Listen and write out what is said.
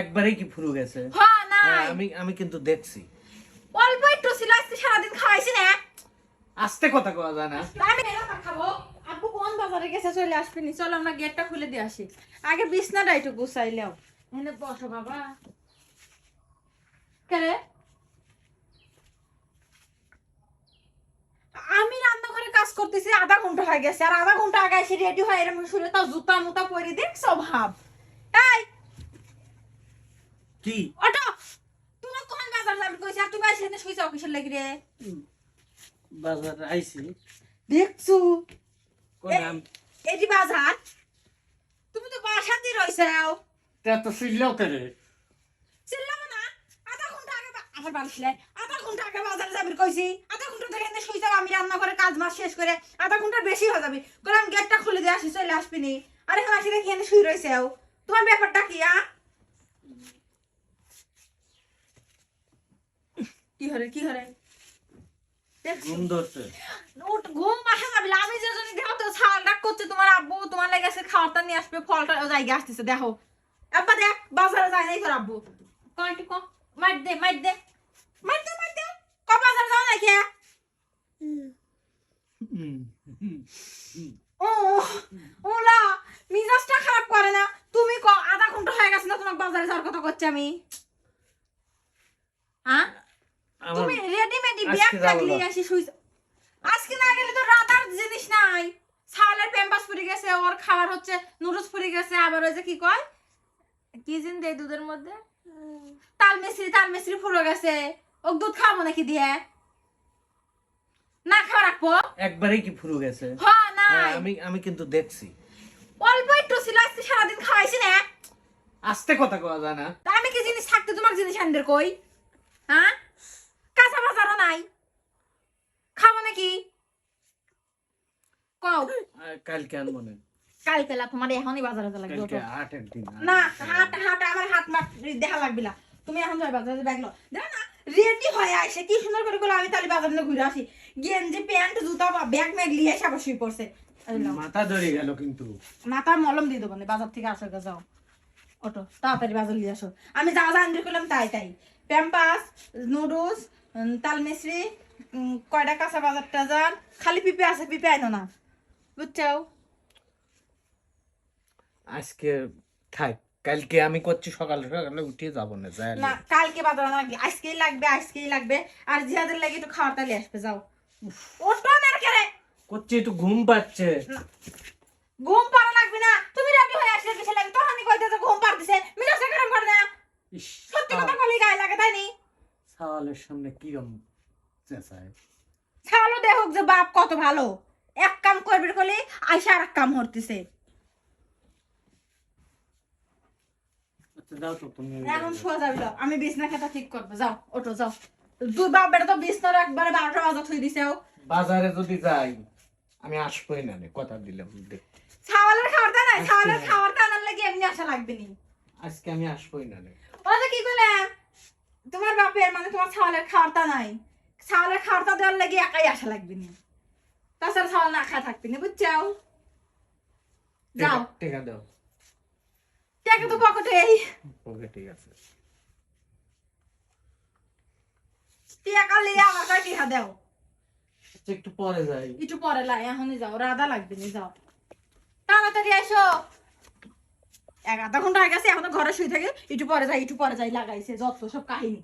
একবারেই কি ফুরু গেছে? হ্যাঁ নাই। আমি আমি কিন্তু দেখছি। অল্প একটু ছিল আজকে সারাদিন খাওয়াইছি না। আস্তে কথা কওয়া যায় না। আমি এলাকা খাব। আব্বু কোন বাজারে গেছে চলে আসবিনি? চলো আমরা গেটটা খুলে দিয়ে আসি। আগে বিছনাটা একটু গুছাইলেও এনে বসো বাবা। কেরে আমি রান্নাঘরে কাজ করতেছি আধা ঘণ্টা হয়ে গেছে। আর আধা ঘণ্টা আগে এসে রেডি হয়ে এরকম শুনে তাও জুতা মুতা পরে দেখছ ভাব কি? ওটো তুমি কোন বাজার যাবে কইছ? আর তুমি এসে এনে শুই যাও কিসের লাগি রে বাজার আইছি। দেখছ? কোন এটি বাজার তুমি তো বাসা দিয়ে রইছাও। তা তো শুনলেও করে? চিল্লাবো না। আধা ঘণ্টা আগে আমার বালিশলে আধা ঘণ্টা আগে বাজারে যাবি কইছি। আধা ঘণ্টা ধরে এনে শুই যাও আমি রান্না করে কাজ মাস শেষ করে আধা ঘণ্টার বেশি হয়ে যাবে। করে গেটটা খুলে দিয়ে আসি চলে আসবি নি। আরে এখন আসি দেখি এনে শুই রইছেও। তোমার ব্যাপারটা কি আ? কি হরে কি হরে? ঘুম ধরছে। উঠ ঘুম আসে না আমি যে জন্য দেখো তো ছাল ডাক করছে তোমার আব্বু তোমার লাগে আজকে খাওয়াটা নিয়ে আসবে ফলটা জায়গা আসতেছে দেখো। আব্বা দেখ বাজারে যায় নাই তোর আব্বু। কয়টি ক মার দে মার দে। মার দে মার দে। ক বাজারে যাও না ও ওলা মিজাজটা খারাপ করে না। তুমি ক আধা ঘণ্টা হয়ে গেছে না তোমার বাজারে যাওয়ার কথা করছি আমি? হ্যাঁ তুমি রেডিমেডি ব্যাগ নিয়ে আসি শুই আজকে না গেলে তো রাতার জিনিস নাই। ছালের প্যাম্পাস ফুরে গেছে ওর খাবার হচ্ছে নুডলস ফুরে গেছে আবার ওই যে কি কয়? কি জিন দেয় দুধের মধ্যে? তাল মিশ্রি তাল মিশ্রি ফুরে গেছে। ও দুধ খাব নাকি দিয়ে? না খাওয়া রাখব? একবারেই কি ফুরু গেছে? হ্যাঁ নাই। আমি আমি কিন্তু দেখছি। অল্প একটু ছিল আজকে সারাদিন খাওয়াইছি না। আস্তে কথা কওয়া যায় না। আমি কি জিনিস থাকতে তোমার জিনিস আনদের কই? হ্যাঁ কাঁচা বাজারও নাই খাব নাকি? কও। কালকে আনব না। কালকে লা তোমার এখনই বাজারে যা লাগবে কালকে ওঠো। হাটের দিন না হাট হাট আমার হাত মাট দেখা লাগবে না। তুমি এখন যাই বাজারে ব্যাগ লো। দেখো না রেডি হয়ে আসে কি সুন্দর করে গুলো আমি তাহলে বাজারে ঘুরে আসি। গেঞ্জি প্যান্ট জুতা ব্যাগ ম্যাগ নিয়ে এসে আবার শুয়ে পড়ছে। মাথা ধরে গেল কিন্তু। মাথা মলম দিয়ে দেবো বাজার থেকে যাও। ওটো তাড়াতাড়ি বাজার নিয়ে আসো। আমি যা যা আনতে করলাম তাই তাই। প্যাম্পাস নুডলস তাল মিশ্রি উম, কয়টা কাঁচা বাজার টাজার খালি পিপে আছে পিপে আইনো না। বুঝছ? আজকে থাক কালকে আমি করছি সকালে সকালে উঠিয়ে যাব না যাই না কালকে বাজার আনা লাগবে আজকেই লাগবে আজকেই লাগবে। আর জিহাদের লাগে একটু খাওয়ার তালি আসবে যাও। না কেরে। করছি একটু ঘুম পাচ্ছে। ঘুম পাড়া লাগবে না। তুমি রেডি হয়ে আসলে কিছু লাগে? তখন আমি কইতে যে ঘুম পাড়তেছে মিজাজটা খারাপ করে না। সত্যি কথা বলি গায়ে লাগে তাই নি? সাওয়ালের সামনে কিরম চেঁচায়। ছালো দেখুক যে বাপ কত ভালো। এক কাম করবে বলে আইসা আর এক কাম হরতেছে। আচ্ছা যাও তো তুমি এখন শোয়া যাবে আমি বিছনা খাতা ঠিক করব যাও ওটো যাও। দুই বাপ বেটা তো বিছনার একবারে বারোটা বাজা থই দিছে বাজারে যদি যাই আমি আসবোই না কথা দিলাম নাই? আনার লাগে এমনি আসা লাগবে নি। আজকে আমি আসবোই না। ওটা কি তোমার বাপের মানে তোমার ছাওয়ালের খাবারটা নাই। ছাওয়ালের খাবারটা দেওয়ার লাগে একাই আসা লাগবে নি। তাছাড়া ছাওয়াল না খায় থাকবে না বুঝছ যাও। টেকা- টেকা দাও। টাকা তো পকেটে এই। ওকে ঠিক আছে। টাকা লিয়ে আমার কাছে টিহা দাও? আচ্ছা, একটু পরে যাই। একটু পরে লাই এখনই যাও রাধা লাগবে না যাও। তাড়াতাড়ি এসো এক আধা ঘণ্টা গেছে এখনও ঘরে শুয়ে থাকে। একটু পরে যাই একটু পরে যাই লাগাইছে যত সব কাহিনী।